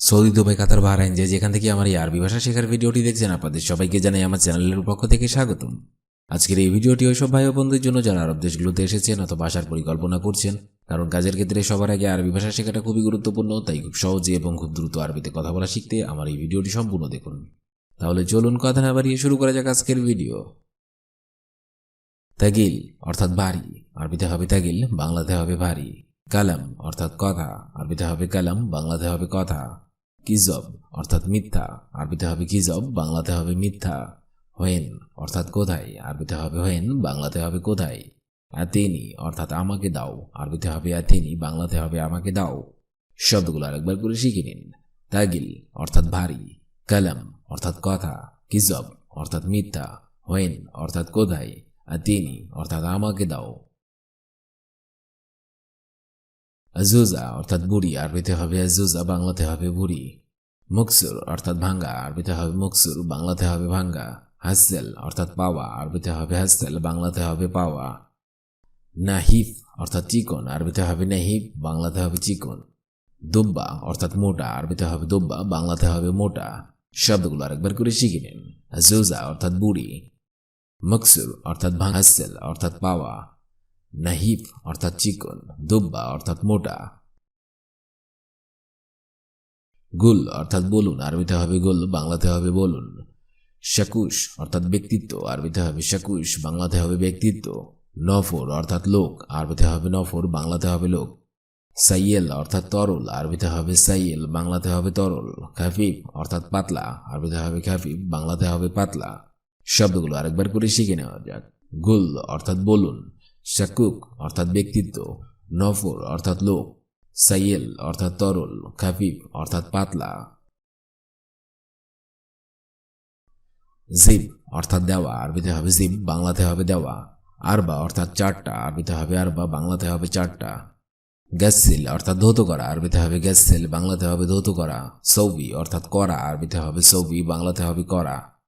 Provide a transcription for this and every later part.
Saudi Dubai, কাতার, Bahrain, যে যেখান থেকে আমার এই আরবি ভাষা শেখার ভিডিওটি দেখছেন, আপনাদের সবাইকে জানাই আমার চ্যানেলের পক্ষ থেকে স্বাগতম। আজকের এই ভিডিওটি ওইসব ভাই ও বন্ধুদের জন্য যারা আরব দেশগুলোতে এসেছেন অথবা আসার পরিকল্পনা করছেন, কারণ কাজের ক্ষেত্রে সবার আগে আরবি ভাষা শেখাটা খুবই গুরুত্বপূর্ণ, তাই খুব সহজে এবং খুব দ্রুত আরবিতে কথা বলা শিখতে আমার এই ভিডিওটি সম্পূর্ণ দেখুন। তাহলে চলুন কথা না বাড়িয়ে শুরু করা যাক আজকের ভিডিও। তাগিল, অর্থাৎ ভারী আরবিতে হবে তাগিল, বাংলাতে হবে ভারী কালাম, অর্থাৎ কথা, আরবিতে হবে কালাম, বাংলাতে হবে কথা। কিজব অর্থাৎ মিথ্যা। আরবিতে হবে কিজব বাংলাতে হবে মিথ্যা। হোয়েন, অর্থাৎ কোথায়? আরবিতে হবে হোয়েন, বাংলাতে হবে কোথায়? আতেনি অর্থাৎ আমাকে দাও। আরবিতে হবে আতেনি বাংলাতে হবে আমাকে দাও। শব্দগুলো আরেকবার করে শিখে নিন। তাগিল অর্থাৎ ভারী। কালাম, অর্থাৎ কথা। কিজব অর্থাৎ মিথ্যা। হোয়েন, অর্থাৎ কোথায়? আতিনি অর্থাৎ আমাকে দাও। আজুজা অর্থাৎ বুড়ি। আরবিতে হবে আজুজা বাংলাতে হবে বুড়ি। মুকসুর অর্থাৎ ভাঙ্গা, আরবিতে হবে মুকসুর, বাংলাতে হবে ভাঙ্গা। হাসেল অর্থাৎ পাওয়া, আরবিতে হবে হাসেল বাংলাতে হবে পাওয়া। নাহিফ অর্থাৎ চিকন, আরবিতে হবে নাহিফ, বাংলাতে হবে চিকন। দুব্বা অর্থাৎ মোটা, আরবিতে হবে দুব্বা, বাংলাতে হবে মোটা। শব্দগুলো আরেকবার করে শিখে নিন। জোজা অর্থাৎ বুড়ি। মকসুর অর্থাৎ ভাঙাসেল অর্থাৎ পাওয়া। নাহিফ অর্থাৎ চিকন, দুব্বা অর্থাৎ মোটা। গুল, অর্থাৎ বলুন, আরবিতে হবে গুল, বাংলাতে হবে বলুন। শাকুশ, অর্থাৎ ব্যক্তিত্ব, আরবিতে হবে শাকুশ, বাংলাতে হবে ব্যক্তিত্ব। নফর, অর্থাৎ লোক, আরবিতে হবে নফর, বাংলাতে হবে লোক। সাইয়েল, অর্থাৎ তরল, আরবিতে হবে সাইয়েল, বাংলাতে হবে তরল। খাফিফ, অর্থাৎ পাতলা, আরবিতে হবে খাফিফ, বাংলাতে হবে পাতলা। শব্দগুলো আরেকবার করে শিখে নেওয়া যাক। গুল, অর্থাৎ বলুন। শাকুক, অর্থাৎ ব্যক্তিত্ব। নফর, অর্থাৎ লোক। সাইয়েল অর্থাৎ তরল খাফিফ, অর্থাৎ পাতলা। জিব অর্থাৎ দেওয়া, আরবিতে হবে জিব বাংলাতে হবে দেওয়া। আরবা, অর্থাৎ চারটা, আরবিতে হবে আরবা, বাংলাতে হবে চারটা। গ্যাসিল অর্থাৎ ধৌত করা, আরবিতে হবে গ্যাসিল বাংলাতে হবে ধৌত করা। সৌবি, অর্থাৎ করা, আরবিতে হবে সৌবি, বাংলাতে হবে করা।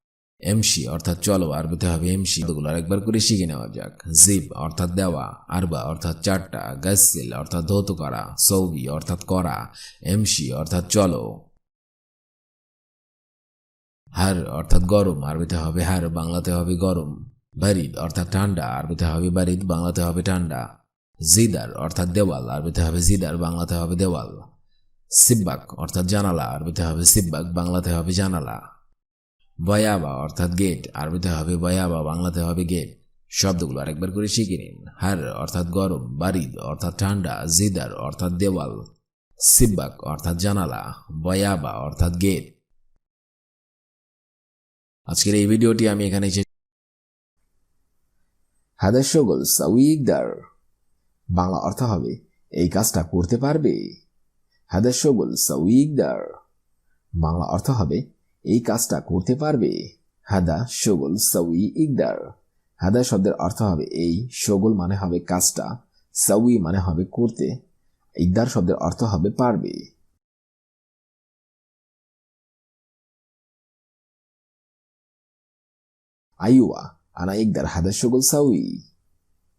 এমসি অর্থাৎ চলো আরবিতে হবে এমসি এগুলো একবার করে শিখে নেওয়া যাক। জিব অর্থাৎ দেওয়া। আরবা অর্থাৎ চারটা। গাসিল অর্থাৎ ধৌত করা। সৌবি অর্থাৎ করা। এমসি অর্থাৎ চলো। হার অর্থাৎ গরম। আরবিতে হবে হার বাংলাতে হবে গরম। বারিদ অর্থাৎ ঠান্ডা। আরবিতে হবে বারিদ বাংলাতে হবে ঠান্ডা। জিদার অর্থাৎ দেওয়াল। আরবিতে হবে জিদার বাংলাতে হবে দেওয়াল। সিব্বাক অর্থাৎ জানালা। আরবিতে হবে সিব্বাক বাংলাতে হবে জানালা। বয়াবা, অর্থাৎ গেট আরবিতে হবে বয়াবা, বাংলাতে হবে গেট শব্দগুলো আরেকবার করে শিখে নিন। হার, অর্থাৎ গরম, বারিদ, অর্থাৎ ঠান্ডা, জিদার, অর্থাৎ দেওয়াল, সিব্বাক, অর্থাৎ জানালা, বয়াবা, অর্থাৎ গেট আজকের এই ভিডিওটি আমি এখানে হাদার শগল সাউইকদার বাংলা অর্থ হবে, এই কাজটা করতে পারবে। হাদার সাউইকদার বাংলা অর্থ হবে এই কাজটা করতে পারবে? হাদা শগল সাউই ইকদার। হাদা শব্দের অর্থ হবে এই, শগল মানে হবে কাজটা সাউই মানে হবে করতে। ইকদার শব্দের অর্থ হবে পারবে। আইওয়া, আনা ইকদার, হাদা শগল সাউই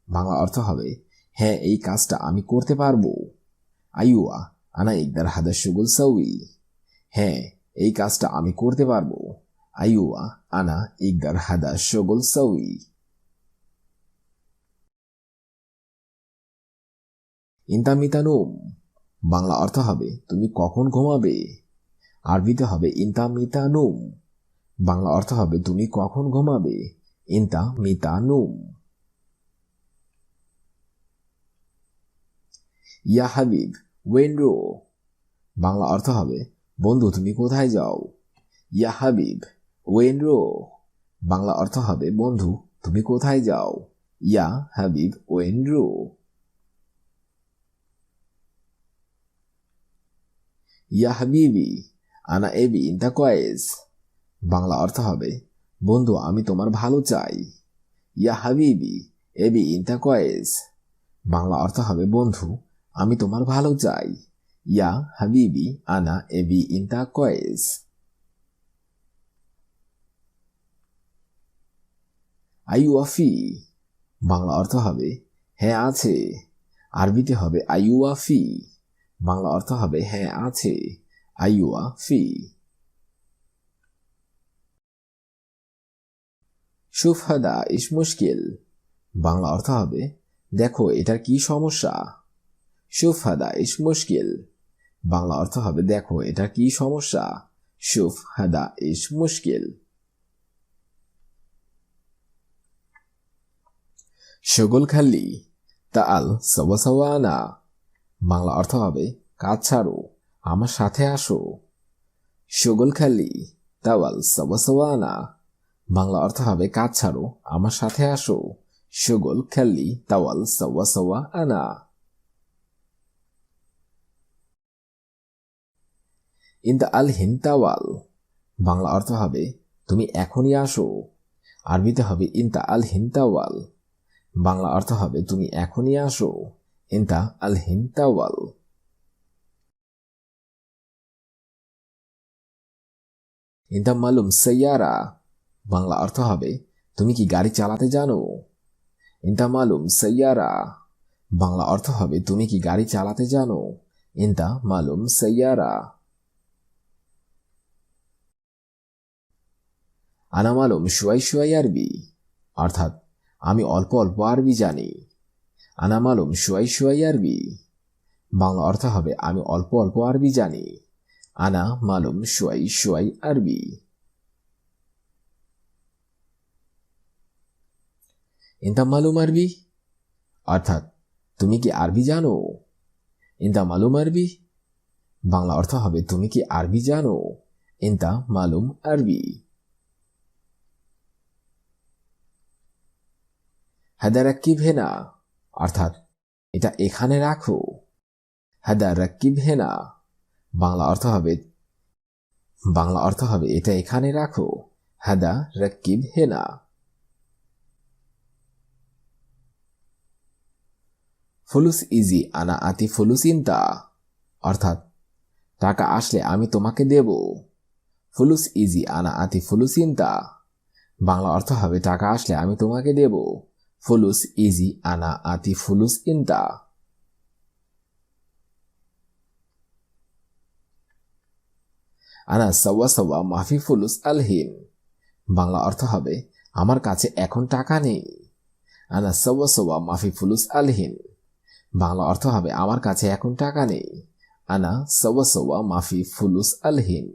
বাংলা অর্থ হবে হ্যাঁ এই কাজটা আমি করতে পারব। আইওয়া, আনা ইকদার, হাদা শগল সাউই হ্যাঁ এই কাজটা আমি করতে পারব। আইওয়া আনা, ইকদার, হাদা, শগল সাউই ইন্তামিতানুম। বাংলা অর্থ হবে, তুমি কখন ঘুমাবে? আরবিতে হবে, ইন্তামিতানুম। বাংলা অর্থ হবে, তুমি কখন ঘুমাবে? ইন্তা মিতানুম ইয়া হাবিব ওয়েন্ড্রো বাংলা অর্থ হবে বন্ধু, তুমি কোথায় যাও? ইয়া হাবিব ওয়েন্ড্রো বাংলা অর্থ হবে, বন্ধু, তুমি কোথায় যাও? ইয়া হাবিব ওয়েন্ড্রো ইয়া হাবিবি, আনা এবি ইন্তা কয়েস। বাংলা অর্থ হবে, বন্ধু, আমি তোমার ভালো চাই। ইয়া হাবিবি, এবি ইন্তা কয়েস। বাংলা অর্থ হবে, বন্ধু, আমি তোমার ভালো চাই। ইয়া হাবিবি আনা এবি ইন্তা কয়েস আইউয়াফি বাংলা অর্থ হবে হ্যাঁ আছে। আরবিতে হবে আইউয়াফি বাংলা অর্থ হবে হ্যাঁ আছে। আইওয়া ফি শুফ হাদা ইস মুশকিল। বাংলা অর্থ হবে, দেখো এটার কি সমস্যা। শুফ হাদা ইস মুশকিল। বাংলা অর্থ হবে, দেখো এটার কি সমস্যা? শুফ হাদা, ইস, মুশকিল। শগল খালি তাল সওয়াসাওয়ানা বাংলা অর্থ হবে, কাজ ছাড়ো, আমার সাথে আসো। শগল খালি তাওয়াল সওয়াসাওয়ানা বাংলা অর্থ হবে, কাজ ছাড়ো, আমার সাথে আসো। শগল খালি তাওয়াল সওয়াসাওয়া আনা ইন্দা আল হিনতাওয়াল। বাংলা অর্থ হবে, তুমি এখনই আসো। আরবিতে হবে ইন্তা আল হিনতাওয়াল। বাংলা অর্থ হবে, তুমি এখনই আসো। ইন্তা আল হিনতাওয়াল। ইন্তা মালুম সৈয়ারা। বাংলা অর্থ হবে, তুমি কি গাড়ি চালাতে জানো? ইন্তা মালুম সৈয়ারা। বাংলা অর্থ হবে, তুমি কি গাড়ি চালাতে জানো? ইন্তা মালুম সৈয়ারা। আনা মালুম শুয়াই শুয়াই আরবি। অর্থাৎ, আমি অল্প অল্প আরবি জানি। আনা মালুম শুয়াই শুয়াই আরবি। বাংলা অর্থ হবে, আমি অল্প অল্প আরবি জানি। আনা মালুম শুয়াই শুয়াই আরবি। ইন্তা মালুম আরবি? অর্থাৎ, তুমি কি আরবি জানো? ইন্তা মালুম আরবি? বাংলা অর্থ হবে, তুমি কি আরবি জানো? ইন্তা মালুম আরবি। হাদা রাক্কিব হেনা অর্থাৎ এটা এখানে রাখো। হাদা রাক্কিব হেনা বাংলা অর্থ হবে, বাংলা অর্থ হবে এটা এখানে রাখো। হাদা রাক্কিব হেনা ফুলুস ইজি, আনা আতি ফুলুস ইনতা অর্থাৎ টাকা আসলে আমি তোমাকে দেব। ফুলুস ইজি, আনা আতি ফুলুস ইনতা বাংলা অর্থ হবে টাকা আসলে আমি তোমাকে দেব। ফুলুস ইজি আনা আতি ফুলুস ইনতা আনা সওয়া সওয়া মাফি ফুলুস আলহিন বাংলা অর্থ হবে আমার কাছে এখন টাকা নেই আনা সওয়া সওয়া মাফি ফুলুস আলহিন বাংলা অর্থ হবে আমার কাছে এখন টাকা নেই আনা সওয়া সওয়া মাফি ফুলুস আলহিন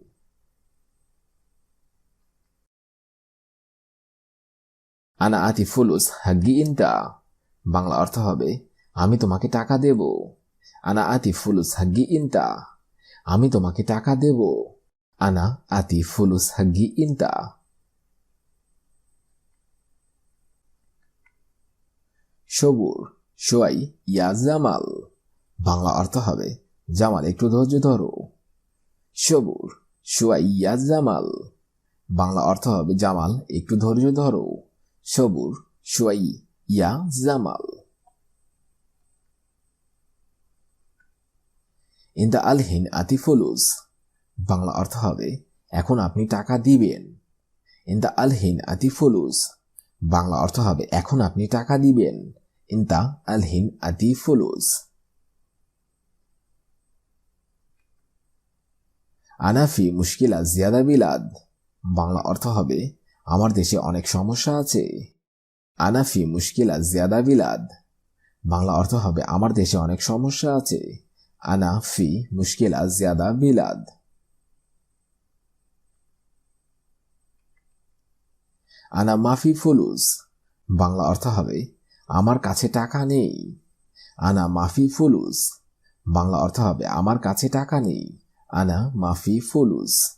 আনা আতি ফুলুস হাগি ইনতা বাংলা অর্থ হবে, আমি তোমাকে টাকা দেব। আনা আতি ফুলুস হাগি ইনতা আমি তোমাকে টাকা দেব। আনা আতি ফুলুস হাগি ইনতা সবুর, সোয়াই ইয়া জামাল বাংলা অর্থ হবে, জামাল, একটু ধৈর্য ধরো। সবুর, সোয়াই ইয়া জামাল বাংলা অর্থ হবে, জামাল, একটু ধৈর্য ধরো। সবুর, সোয়াই, ইয়া, জামাল। ইন্দা আলহিন আতিফুলুস বাংলা অর্থ হবে, এখন আপনি টাকা দিবেন। ইন্দা আলহিন আতিফুলুস বাংলা অর্থ হবে, এখন আপনি টাকা দিবেন। ইন্তা আলহিন আতি ফুলুস। আনাফি মুশকিলা জিয়াদা বিলাদ। বাংলা অর্থ হবে আমার দেশে অনেক সমস্যা আছে। আনাফি মুশকিলা জিয়াদা বিলাদ। বাংলা অর্থ হবে, আমার দেশে অনেক সমস্যা আছে। আনাফি মুশকিলা জিয়াদা বিলাদ। আনা মাফি ফুলুস। বাংলা অর্থ হবে, আমার কাছে টাকা নেই। আনা মাফি ফুলুস। বাংলা অর্থ হবে, আমার কাছে টাকা নেই। আনা মাফি ফুলুস।